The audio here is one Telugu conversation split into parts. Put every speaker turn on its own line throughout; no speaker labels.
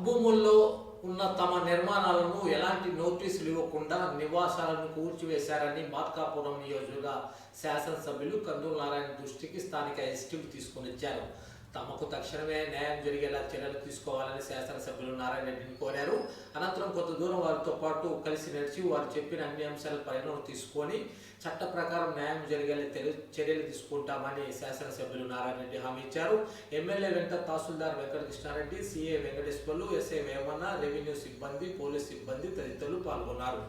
భూముల్లో ఉన్న తమ నిర్మాణాలను ఎలాంటి నోటీసులు ఇవ్వకుండా నివాసాలను కూల్చివేశారని మార్కాపురం నియోజకవర్గ శాసనసభ్యులు కందుల నారాయణ దృష్టికి స్థానిక ఎస్టీలు తీసుకుని వచ్చారు తమకు తక్షణమే న్యాయం జరిగేలా చర్యలు తీసుకోవాలని శాసనసభ్యులు నారాయణ రెడ్డిని కోరారు. అనంతరం కొంత దూరం వారితో పాటు కలిసి నడిచి వారు చెప్పిన అన్ని అంశాల పరిణామం తీసుకొని చట్ట ప్రకారం న్యాయం జరిగేలా చర్యలు తీసుకుంటామని శాసనసభ్యులు నారాయణ రెడ్డి హామీ ఇచ్చారు. ఎమ్మెల్యే వెంట tehsildar Venkatakrishnareddy CA Venkateswarlu SI Vemanna revenue సిబ్బంది పోలీస్ సిబ్బంది తదితరులు పాల్గొన్నారు.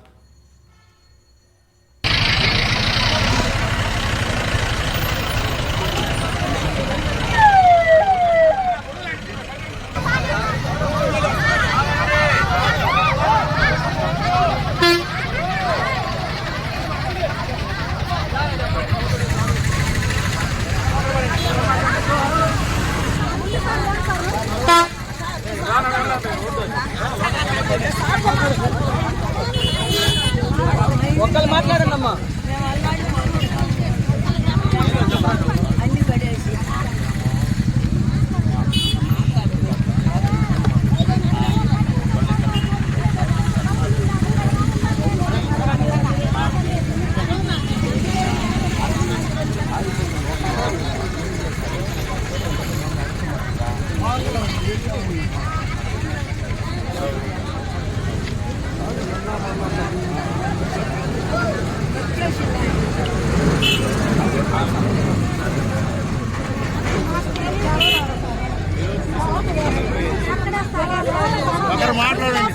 ఒక్కరు మాట్లాడండి అమ్మా.
అన్ని పడేసి
ఒకరు మాట్లాడండి.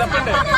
చెప్పండి.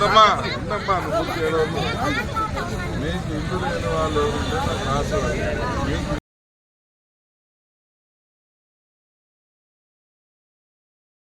ఉందమ్మా ఉందమ్మా నువ్వు చేయడం మీకు ఇల్లు లేని వాళ్ళు ఎవరుంటే నాకు ఆశ మీకు